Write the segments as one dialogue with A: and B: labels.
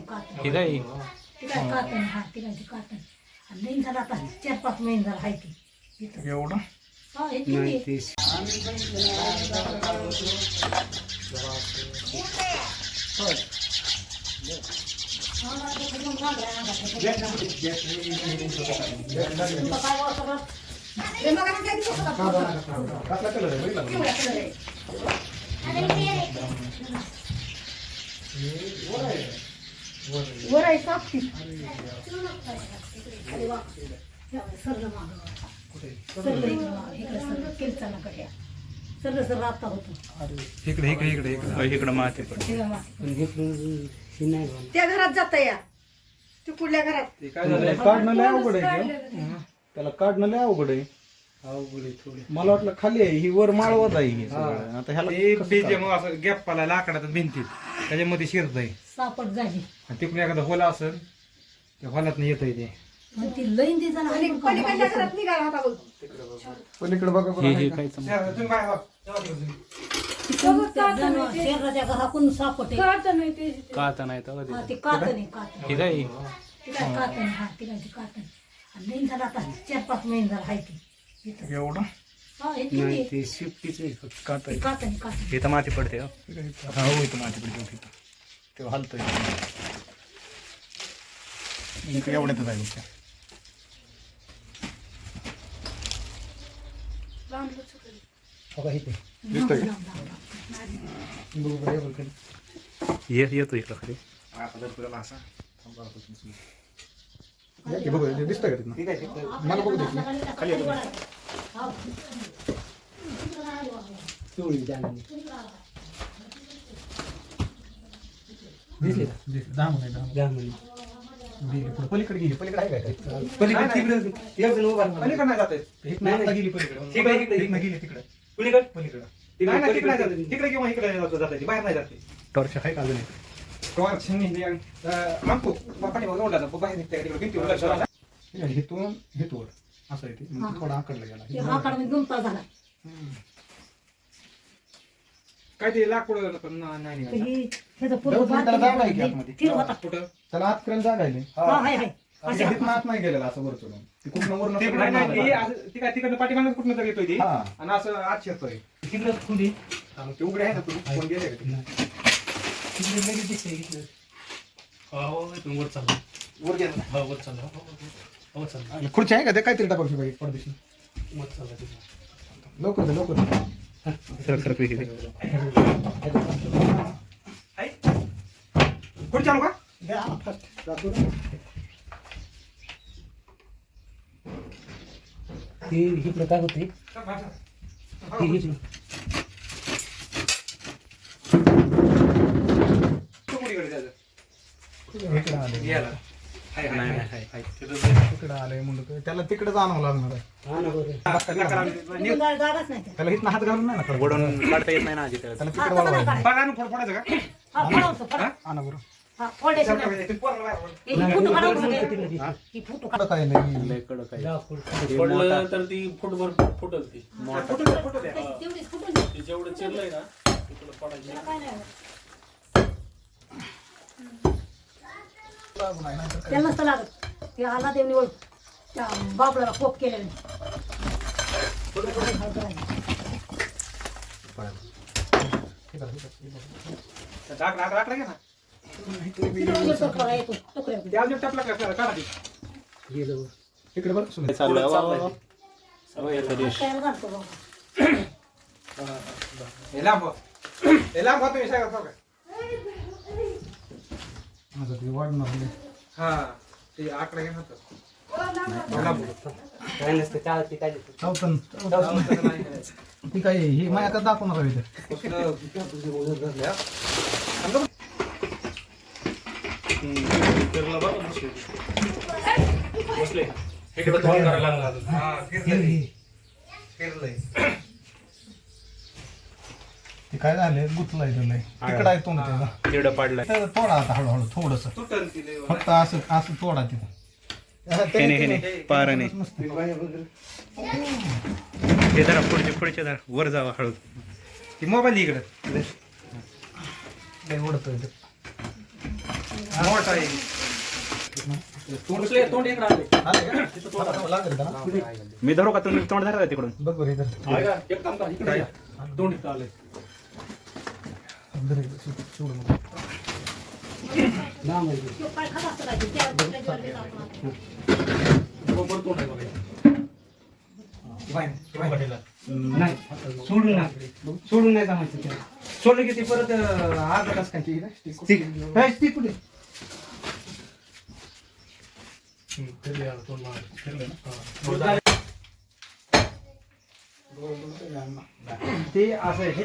A: कातन आहे कातन
B: हे काय?
A: ती काय कातन हा ती काय ती कातन आणि नवीन झाला आता चार पाच महिने झाला आहे ती इथं.
C: एवढं?
A: हा हे किती? हे
C: आहे
A: वर आहे साप ती. अरे वा. या बाई, सरलं मागं. सरलं इकडं मागं, इकडं सरलं. किलचाना कड्या. सरलं सरलं आता होतं.
C: इकडे इकडे इकडे इकडे
B: इकडं माती.
D: पण हे.
A: त्या घरात जाता या तू कुठल्या घरात
C: काढणं लय अवघड आहे हो. त्याला काढणं लय अवघड आहे मला वाटलं खाली आहे ही वर माळवत आहे ही सगळं. आता ह्याला
E: ते
C: कसं
E: बीज मग असं गॅप पाला लाकडात भिंतीत त्याच्यामध्ये शिरत आहे
A: सापट झाली.
E: आणि तिकडून एखादा होला असेल त्या होलात येत आहे ते
A: मग ती लईन ती जण पलीकडल्या घरात निघाला होता बघ.
C: पलीकडे बघा बरं
B: हे
C: आहे
B: हे
C: का?
B: काय
E: तुम्ही बाहेर वा. तेव्हा तिकडे तुम्ही.
A: त्या जनावर शरीराच्या घरातून सापट आहे.
B: काता नाही तर
A: हा, ती कातन आहे कातन
B: हे काय?
A: ती काय कातन हा ती काय ती कातन आणि नवीन झाला आता चार पाच महिने झाला आहे ती. इथं.
C: एवढं?
A: हा हे किती
D: नाही? ते शिफ्टीच
A: ती
B: हे तर माती पडते हो.
C: इथं तेव्हा हलतोय इकडे एवढ्यातच आहे इथे. दिसतंय हे
B: येतो इकडं खाली.
C: या की बघू, दिसतंय का तिथनं? मला बघू दे. खाली येतो. दिसली का? दिसली. दहा मिनिट, दहा मिनिट.
D: जांभळी
C: गेली पुढं. पलीकडे गेली पलीकडे आहे काय
D: पलीकडे तिकडे एक जण उभा राहिला.
E: पलीकडे नाही जात आहे.
C: इथनं आता गेली पलीकडे
E: इकडे, इकडे, इकडे.
C: इथनं गेली तिकडे
E: पलीकडे
C: पलीकडे
E: नाही, नाही, तिकडे नाही जात आहे. तिकडे किंवा इकडे जात जात आहे. बाहेर नाही जाते
B: टॉर्च आहे का अजून एक?
E: टॉर्च हे, जातो. बाहेर निघते तिकडे.
C: हे आहे, हिथून हिथवर असं आहे ते म्हणजे थोडा आकडला गेला
A: हा झाला
E: काय ते लाकूड पण नाही
A: तर
E: निघायचं.
A: ही ह्याचं
C: त्याला आतमध्ये?
A: होता
E: कुठं?
C: त्याला आत फिरायला जागा आहे
A: हा. हाय हाय
C: हिथनं आत नाही गेलेला असं वर चढून ती कुठनं वर
E: ते नाही, नाही, ते असं- ते काय तिकडनं पाठीमागं कुठनं तर येतोय ते.
C: हा.
E: आणि असं आत शिरतोय.
D: तिकडे खुली
E: हा, मग ते उघडे आहे ना तुम्ही कोण गेले का ते?
D: तिकडे लगेच दिसतंय इथलं.
E: वर गेलं ना.
C: खुर्ची आहे का? ते काहीतरी टाकावशी पाहिजे परदेशी लवकर दे लवकर दे.
B: सर सर पैकी दे.
E: आहे? कुठे चालू का
C: दे, आणा fast. जातो.
D: ते इकडं काय होते ते इकडं
E: कुठे जायचं
C: इकडं आलंय.
E: यायला
C: तिकडं आलंय त्याला तिकडे जाणवं लागणार आहे.
D: हा
A: त्याला.
C: इथनं हात घालून नाही ना.
B: ओढून काढता येत नाही ना आजी त्याला
C: त्याला
A: हा,
C: तिकडे
E: फोड फोडायचं का?
A: हा, हा. हे ही. ही
C: काय नाही.
B: कडक आहे.
F: पडलं तर ती फुटभर फुटल ती.
E: फोटो द्या, फोटो द्या.
A: तेवढीच फोटो द्या.
F: ती जेवढं चिरलंय ना तिकडं पडायची.
A: त्याला नसतं लागत. ते आला देवनी ओळख त्या बाबळाला कोप केलेलं येतो.
C: इकडे
E: हे लांब. हे लांब तुम्ही साहेब,
C: माझं ते वाढणार नाही.
E: हा ते आकडा तर. व्हा.
D: काय नसतं काय ते काय
E: नाही.
C: ती काय ही माझ्या आता दाखवणार
E: हा.
F: फिरला बघा बसले इकडे तोंड करायला लागला अजून.
E: हा, फिरलंय. फिरलंय.
C: काय झालंय? गुतलंय त्याला. तिकडं आहे तोंड त्याला
B: तिकडं पाडलाय.
C: तर तोडा आता हळूहळू थोडस. फक्त असं असं तोडा तिथं.
B: हेने पाराने हे जरा पुढचे पुढचे जरा वर जावा हळू.
E: ती मोबाईल इकडे. मोठा आहे.
F: तोंड?
C: तिथं थोडं लागेल?
B: मी धरू का? तुम्ही तोंड धरा तिकडून?
C: बघ बरं इथं.
F: आहे का? एक काम करा इकडे या. तोंड
C: इथं
E: नाही सोडून ना सोडून नाही जमायचं त्याला. सोडलं की ते परत अर्धा तास काय काय स्टिक कुठे
F: यार, तोंड मागे.
E: ते असं हे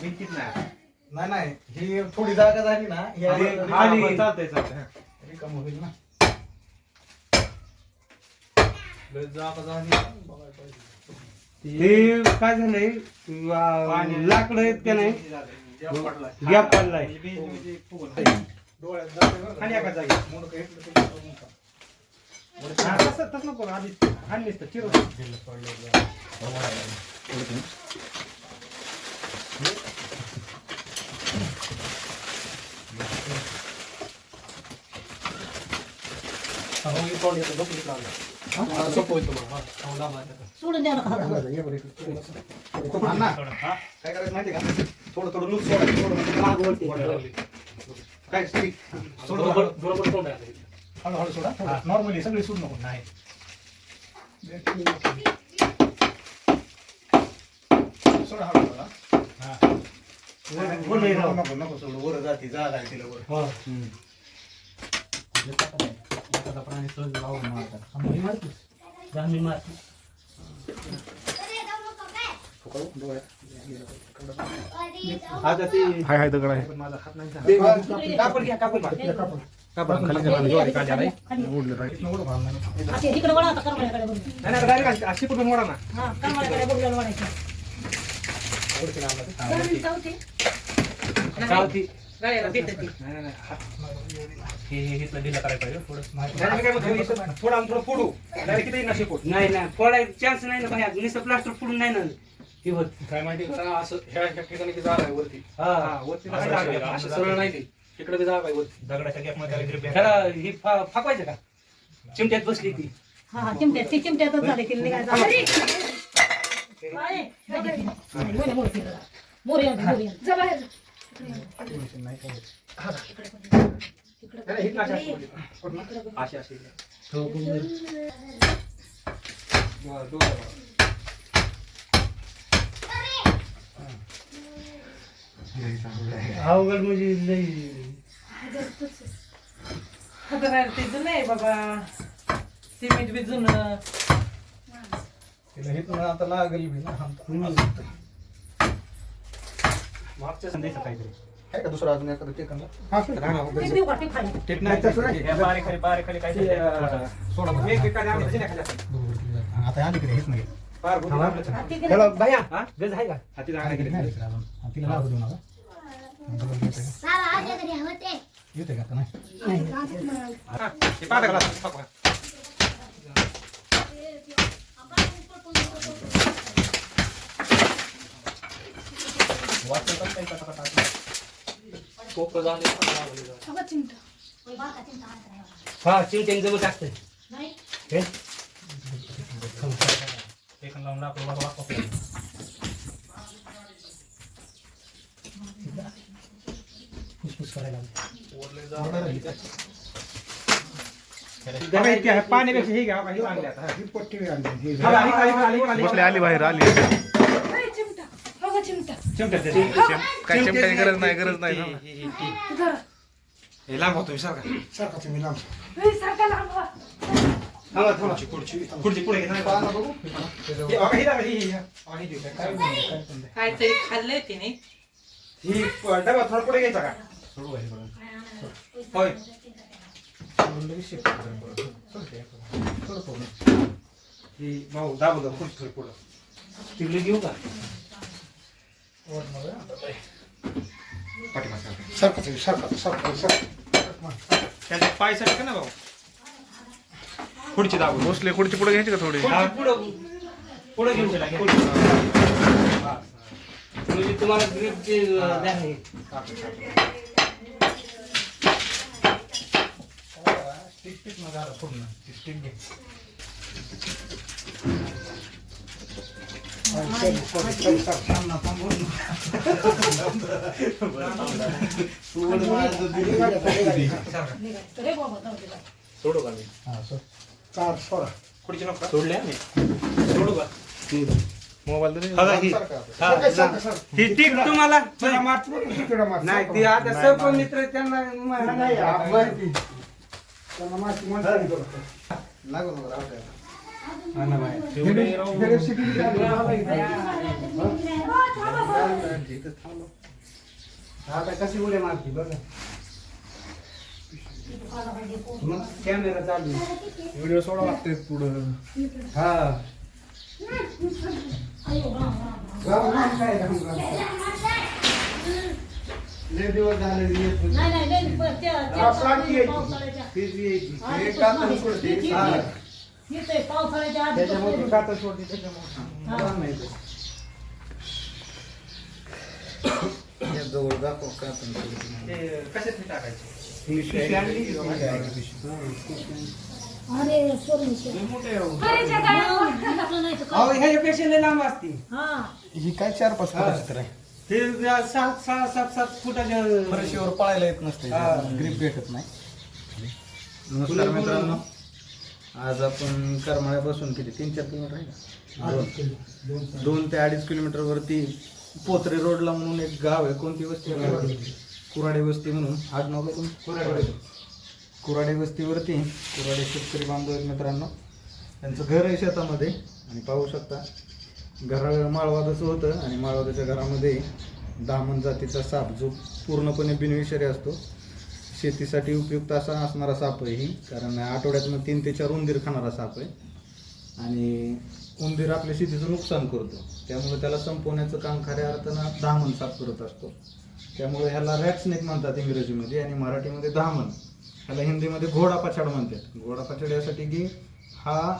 E: भिंतीत नाही
C: नाही नाही ही थोडी जागा झाली ना ही
E: चालतंय चालतंय
C: रिकामं होईल ना
F: लय जागा झाली.
E: ते काय झालंय लाकडं आहेत का नाही
F: गॅप पडलाय.
E: गॅप पडलाय
C: डोळ्यात जाते बरं का?
E: खाली एका जागी.
C: मुंडकं करून.
E: हा, तसं नको आधी खाली नुसतं चिरून
F: हा,
A: सोडून द्या ना
C: काय करायचं माहिती का थोडं थोडं लूज सोडा थोडं वरती. काय स्टिक
F: बरोबर
C: हळूहळू सोडा. नॉर्मली सगळी सोडू नको. नाही. सोडा हळू सोडा वर नको नको सोडू. वर जाती जागा आहे तिला वर.
F: हा.
D: एखादा प्राणी सहज लावून मारतात आम्ही मारतोच जांभी मारतो
E: आता ते
B: हाय हाय दगड आहे.
E: माझा हात नाही झाला. कापड घ्या कापड खाली नाही.
A: खाली. असे इकडे वळा आता करमाळ्याकडे बघून.
E: नाही, नाही, direct अशी- अशी कुठून मोडा ना?
A: हा, करमाळ्याकडे बघून वळायचं. जमीन चौथी.
E: चालती
F: नाही, नाही, नाही, हात- हे हे इथलं ढिलं करायला पाहिजे थोडं
E: नाही, नाही, काय म्हणतो, इथं थोडं आम थोडं फोडू डायरेक्ट किती नशे फोड
G: नाही नाही फोडायचा चान्स नाही ना बाहेर नुसतं प्लास्टर फोडून नाही ना. हे होत.
F: काय माहिती का असं ह्या ह्या ठिकाणी जागा आहे वरती.
E: हा. वरती नाही जागा आहे.
F: सरळ नाही ती. इकडे बी जागा आहे वरती
B: दगडाच्या गॅपमध्ये काहीतरी बॅग-
G: त्याला हे फा- फाकवायचं का? चिमट्यात बसली ती.
A: हा, हा, चिमट्यात. ती चिमट्यातच झाली तिला निघायचं अरे! अरे, मोरे, मोरे. मोरे मोरे
E: अशी. अशी. अशी
G: अवघड म्हणजे लई.
H: ते जुनं आहे बाबा. सिमेंट बी जुनं.
C: तिला हे पण आता लागेल बी ना.
F: मागच्या
B: संदेश काहीतरी.
C: आहे का दुसरं अजून एखादं टेकनला हा
A: ते देऊ का? ते खाली.
E: टेप नाही तसं नाही.
B: हे खाली खाली
E: सोडा बरं. असं.
C: आता अलीकडे हेच नाही.
A: हा.
E: त्याला भैया हा? गज आहे का? हाती जागा नाही
C: तिला. हा, लागू देऊ नका. येते का नाही.
E: हा, पाहता का?
G: हा चिमट्याने जवळ टाकतंय
A: नाही.
B: टेकन लावून लाकडं वाकवा, वाकवा.
D: फुसफुस करायला.
E: पाण्यापेक्षा हे घ्या बघा, हे चांगले आता.
C: ही पट्टी आणली
E: आली, आली, आली, आली.
B: बसले आली बाहेर आली
H: चिमटा चिमटा.
B: काय चिमट्याची गरज नाही गरज नाही
E: हे, लांब होतो सारखा
C: सारखा तुम्ही लांब
H: सारखा लांब.
E: थांबा थांबा खुर्ची खुर्ची पुढे घे हे बघा, ही दाखवा, ही, ही, ही. हा, ही देऊ.
C: काय पण नाही, काय पण नाही.
H: काहीतरी खाल्लंय तिने
E: ही डबा थोडा पुढे घ्यायचा का होय
C: सोडून लगेच shift करा परत. सोडते, थोडं थोडं.
E: ही माऊ दाबू दाबू खुर्ची थोडी पुढं
G: तिकडे घेऊ का
C: वरनं वळ, आता बाई.
E: पाठीमागे सारखं.
C: सारखं सारखं, सारखं, सारखं.
E: त्याच्या पाय ना भाऊ खुर्ची दाबू
B: भोसले खुर्ची पुढे घ्यायची का थोडी?
G: हा. पुढं पुढं घेऊन चला म्हणजे तुम्हाला ग्रीप ते द्या. हे.
F: सोडू. का मी
C: कार सोडा
F: खुर्ची नको सोडले मी सोडू का?
B: मोबाईल
E: ही. ही टीप तुम्हाला. नाही ते आता सर्व मित्र त्यांना. आता. कशी उड्या मारती बघा. मग कॅमेरा चालू आहे.
B: व्हिडिओ सोडा लागते पुढं
E: हा.
C: लय दिवस झाले.
A: पावसाळ्याच्या. आधी
C: हे कातळ
A: नाही.
C: सोडते.
A: ती-
C: हा.
A: ती- ती ते पावसाळ्याच्या आधी
C: त्याच्यामुळे ती
A: पण-
C: कातळ सोडते त्याच्यामुळे
A: हा.
C: राम नाही ते. या जवळ दाखव कातळ सोडते.
E: ते कशात टाकायचे लांब असते
A: हा
C: काय चार पाच फुटाची तर आहे?
E: ते सात सहा सात सात फुटाच्या
C: फरशीवर पळायला येत नसते. ग्रीप भेटत नाही. नमस्कार मित्रांनो. आज आपण करमाळ्यापासून किती? तीन चार किलोमीटर आहे का? दोन. ते अडीच किलोमीटर वरती पोत्रे रोडला म्हणून एक गाव आहे. कोणती वस्ती? कुराडे वस्ती म्हणून. आडनाव काय तुमचं? कुराडे वस्तीवरती कुराडे शेतकरी बांधव आहेत मित्रांनो. त्यांचं घर आहे शेतामध्ये आणि पाहू शकता घरा माळवादाचं होतं आणि माळवादाच्या घरामध्ये दामन जातीचा साप जो पूर्णपणे बिनविषारी असतो. शेतीसाठी उपयुक्त असा असणारा साप आहे ही कारण आठवड्यातनं तीन ते चार उंदीर खाणारा साप आहे. आणि उंदीर आपल्या शेतीचं नुकसान करतो. त्यामुळे त्याला संपवण्याचं काम खऱ्या अर्थानं दहामन साप करत असतो. त्यामुळे ह्याला रॅट स्नेक म्हणतात इंग्रजीमध्ये आणि मराठीमध्ये दहामन ह्याला हिंदीमध्ये घोडा पछाड म्हणतात. घोडा पछाड यासाठी की हा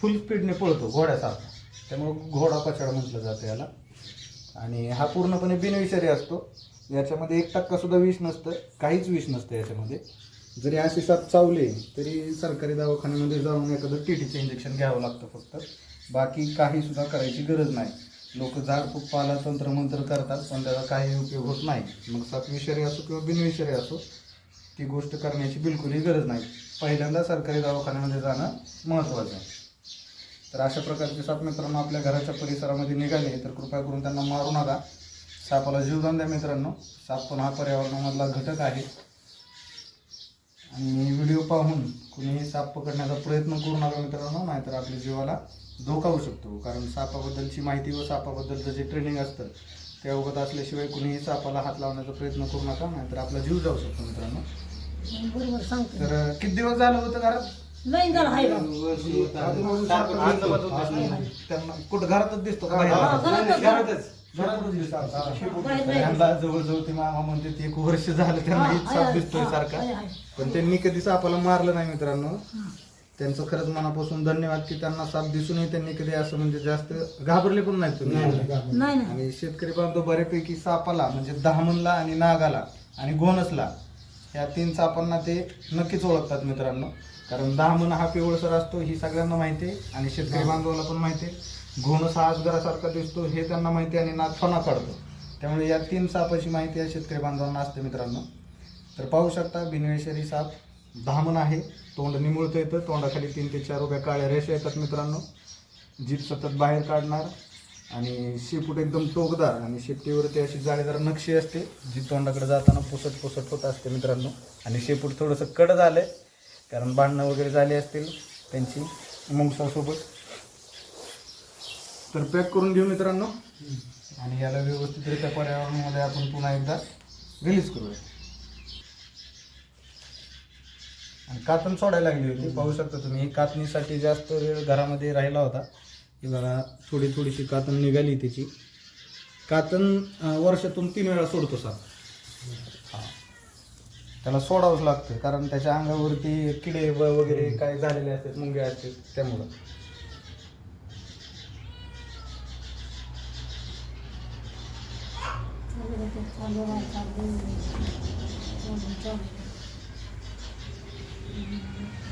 C: फुल स्पीडने पळतो घोड्यासारखा. त्यामुळे घोडा पछाड म्हटलं जातं याला. आणि हा पूर्णपणे बिनविषारी असतो. याच्यामध्ये एक टक्कासुद्धा विष नसतं. काहीच विष नसतं याच्यामध्ये. जरी असे साप चावले तरी सरकारी दवाखान्यामध्ये जाऊन एखादं टीटीचं इंजेक्शन घ्यावं लागतं फक्त. बाकी काहीसुद्धा करायची गरज नाही. लोक झाडफूक पाला तंत्रमंत्र करतात पण त्याचा काही उपयोग होत नाही. मग साप असो किंवा बिनविषारी असो ती गोष्ट करण्याची बिलकुलही गरज नाही. पहिल्यांदा सरकारी दवाखान्यामध्ये जाणं महत्त्वाचं आहे. तर अशा प्रकारचे साप मित्रांनो आपल्या घराच्या परिसरामध्ये निघाले तर कृपया करून त्यांना मारू नका. सापाला जीवदान द्या मित्रांनो. साप पण हा पर्यावरणामधला घटक आहे. आणि व्हिडिओ पाहून कुणीही साप पकडण्याचा प्रयत्न करू नका मित्रांनो नाहीतर आपल्या जीवाला धोका होऊ शकतो कारण सापाबद्दलची माहिती व सापाबद्दलचं जे ट्रेनिंग असतं ते अवगत असल्याशिवाय कुणीही सापाला हात लावण्याचा प्रयत्न करू नका नाहीतर आपला जीव जाऊ शकतो मित्रांनो
A: बरोबर सांगतो
C: तर किती दिवस झालं होतं घरात
A: लईन झालं हाय बा.
C: त्यांना कुठं घरातच दिसतो का
A: हा,
C: बाहेर?
A: घरातच.
E: घरातच
C: घरातच दिसतो.
A: बाहेर नाही.
C: त्यांना जवळजवळ ते मामा म्हणते ते एक वर्ष झालं त्यांना
A: हा,
C: साप
A: आहे.
C: दिसतोय
A: हा,
C: सारखा
A: आहे, आहे.
C: पण त्यांनी कधी सापाला मारलं नाही मित्रांनो त्यांचं खरंच मनापासून धन्यवाद की त्यांना साप दिसूनही त्यांनी कधी असं म्हणजे जास्त घाबरले पण नाहीत तुम्ही.
A: नाही नाही
C: आणि शेतकरी बांधव बऱ्यापैकी सापाला म्हणजे दहामनला आणि नागाला आणि घोणसला ह्या तीन सापांना ते नक्कीच ओळखतात मित्रांनो. कारण दहामन हा पिवळसर असतो ही सगळ्यांना माहिती आहे. आणि शेतकरी बांधवाला पण माहिती आहे. घोणस हा अजगरासारखा दिसतो हे त्यांना माहिती आहे आणि नाग फणा काढतो. त्यामुळे या तीन सापाची माहिती या शेतकरी बांधवांना असते मित्रांनो. तर पाहू शकता बिनवेशरी साप. धामण आहे. तोंड निमुळतं येतं. तोंडाखाली तीन ते चार उभ्या काळ्या रेषा येतात मित्रांनो. जीभ सतत बाहेर काढणार आणि शेपूट एकदम टोकदार आणि शेपटीवरती अशी जाळीदार नक्षी असते जी तोंडाकडे जाताना पुसट पुसट होत असते मित्रांनो. आणि शेपूट थोडंसं कड आहे कारण भांडणं वगैरे झाली असतील त्यांची मुंगसासोबत. तर पॅक करून घेऊ मित्रांनो. आणि याला व्यवस्थितरित्या पर्यावरणामध्ये आपण पुन्हा एकदा रिलीज करूया. आणि कातण सोडायला लागली होती. पाहू शकता तुम्ही ही कातणीसाठी जास्त वेळ घरामध्ये राहिला होता. ही बघा थोडी थोडीशी कातण निघाली त्याची कातण अं, वर्षातून तीन वेळा सोडतो हा. त्याला सोडावंच लागतं कारण त्याच्या अंगावरती किडे व वगैरे काय झालेले असतात मुंग्या असतात त्यामुळं.
A: चालू होते,